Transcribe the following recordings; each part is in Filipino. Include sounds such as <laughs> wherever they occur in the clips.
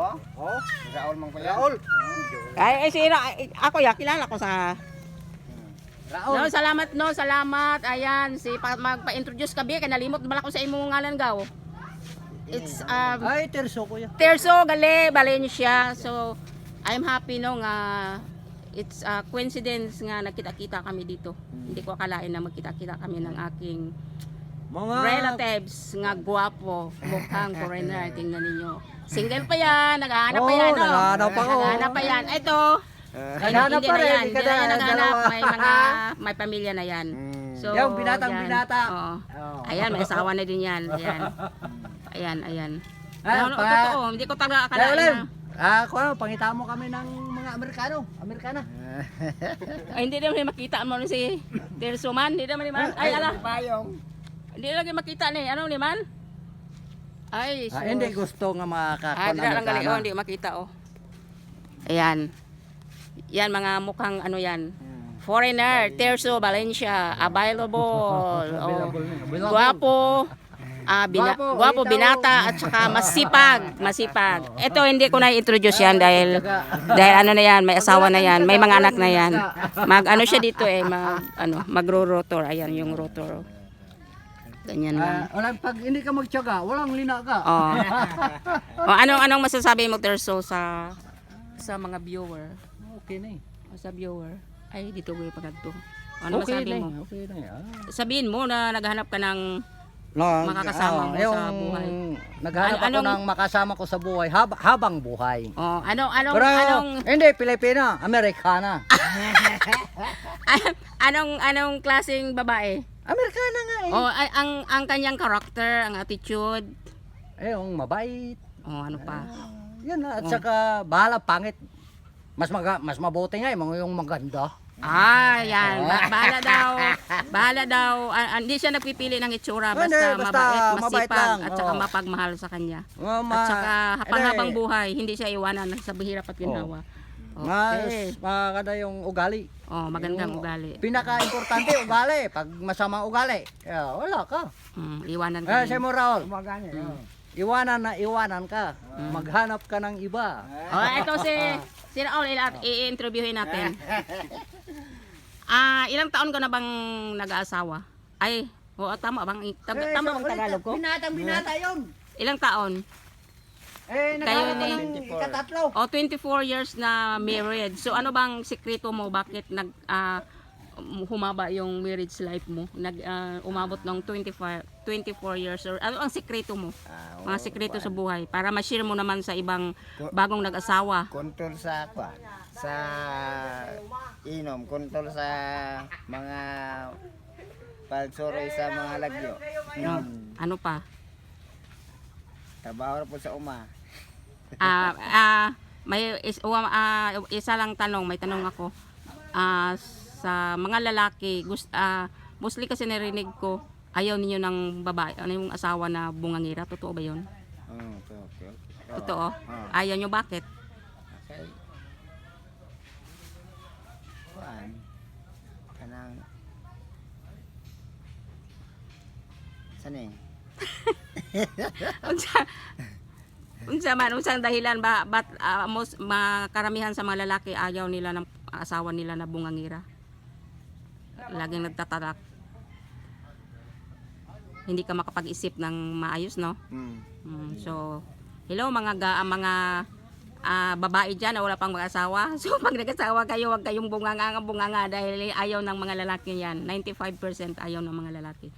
Oh? Oh? Raul mang pala. Raul. Ay, eh, si Ra- ay, ako ya, kilala ko sa... Raul. No, salamat no, salamat. Ayan, si pa, magpa-introduce ka bi, kay nalimot bala ko sa imong ngalan gaw. It's um, Ay, terso ko yan. Terso Gale Valencia. So I'm happy no nga it's a coincidence nga nakita-kita kami dito. Hindi ko akalain na magkita-kita kami ng aking Mga... relatives nga gwapo, mukhang <laughs> foreigner. Tingnan ninyo. Single pa yan, naghahanap pa Oo, yan. no? naghahanap ako. Naghahanap pa yan. Ito, ay, Naghahanap hindi pa na rin, yan. hindi na yan na naghahanap. dalawa. May mga, <laughs> may pamilya na yan. Hmm. So, Yung binatang yan. binata. Oo. Oo. Ayan, may asawa na din yan. Ayan. Ayan, ayan. Ay, no, no, pa- totoo, hindi ko talaga Kaya akalain ulit. na. Ah, kung ano, pangita mo kami ng mga Amerikano. Amerikana. Ay, hindi naman makita mo si Tirso man. Hindi naman <laughs> man. Ay, ala. Payong. Hindi lagi makita ni. Ano ni man? Ay, Ah, sus. hindi gusto nga makakakon Ah, lang gali. Oh, hindi makita oh. Ayan. Yan, mga mukhang ano yan. Foreigner, Terso, Valencia, available. <laughs> oh. Guwapo. Ah, bina, Guwapo, guwapo, binata at saka <laughs> masipag, masipag. Ito hindi ko na introduce yan dahil dahil ano na yan, may asawa na yan, may mga anak na yan. Mag ano siya dito eh, mag ano, magro-rotor. Ayan yung rotor. Ganyan lang. Ah, walang pag hindi ka magtiyaga, walang lina ka. Oh. <laughs> oh anong anong masasabi mo Terso sa sa mga viewer? Okay na eh. O, sa viewer? Ay dito ko pagadto. Ano okay masabi na mo? eh, Okay na eh. Ah. Sabihin mo na naghahanap ka ng No, Makakasama mo yung sa buhay. Naghanap Ano- ako anong- ng makasama ko sa buhay hab- habang buhay. oh, ano anong Pero anong hindi Pilipina, Amerikana. <laughs> anong anong klaseng babae? Amerikana nga eh. Oh, ay, ang ang kanyang character, ang attitude, Eh, yung mabait. oh ano pa? Yan na. At saka bahala pangit. Mas maga, mas mabuti nga yung mga yung maganda. Ah, yan. Ba- bahala <laughs> daw. Bahala daw. Ah, ah, hindi siya nagpipili ng itsura Hindi, basta, basta mabait, mabait masipag lang, at saka oo. mapagmahal sa kanya. Mga ma- At saka habang-habang eh, buhay, hindi siya iwanan sa bihirap at ginhawa. Mas Okay. maganda yung ugali. Oh, magandang Yung ugali. Pinaka-importante <laughs> ugali. Pag masama ugali, kaya wala ka. Mm, iwanan Eh, ka. si din. mo Raul, Umaganya. iwanan na iwanan ka. Maghanap ka ng iba. Oh, ito si si Raul ila- i-interviewin natin. <laughs> Ah, ilang taon ka na bang nag-aasawa? Ay, oo, tama bang tama, Eh, tama bang Tagalog ko? Binatang binata yun. Ilang taon? Eh, Kayo naghanap ka ni- ng ikatatlo. O 24 years na married. So ano bang sikreto mo bakit nag ah, humaba yung marriage life mo? Nag ah, umabot ng 25 24 years or ano ang sikreto mo? Mga sikreto sa buhay para ma-share mo naman sa ibang bagong nag-asawa. Kontrol sa kwa. Sa inom, kontrol sa mga pagsuroy sa mga lagyo. No? Hmm. Ano pa? Trabaho po sa uma. Ah, ah, may is, uwa- ah, isa lang tanong, may tanong ako. Ah, sa mga lalaki, gust, ah, mostly kasi narinig ko, ayaw ninyo ng babae, ano yung asawa na bungangira, totoo ba yun? Oh, okay, okay, okay. Totoo? Ayaw nyo bakit? Okay. Kuan. Kanang Saan eh? <laughs> unsa man unsang dahilan ba bat ah, most makaramihan sa mga lalaki ayaw nila ng asawa nila na bungangira laging nagtatalak hindi ka makapag-isip ng maayos no? Hmm. Mm, so hello mga ga, mga ah, babae diyan na wala pang mag-asawa. <laughs> So pag nag-asawa kayo wag kayong bunganga bunganga dahil ayaw ng mga lalaki yan. 95% ayaw ng mga lalaki.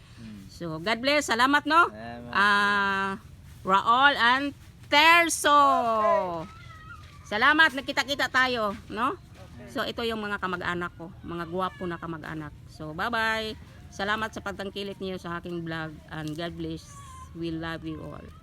So God bless. Salamat no? Salamat. ah Raul and Terso. Salamat, nakita-kita tayo, no? So ito yung mga kamag-anak ko, mga gwapo na kamag-anak. So bye-bye. Salamat sa pagtangkilik niyo sa aking vlog and God bless. We love you all.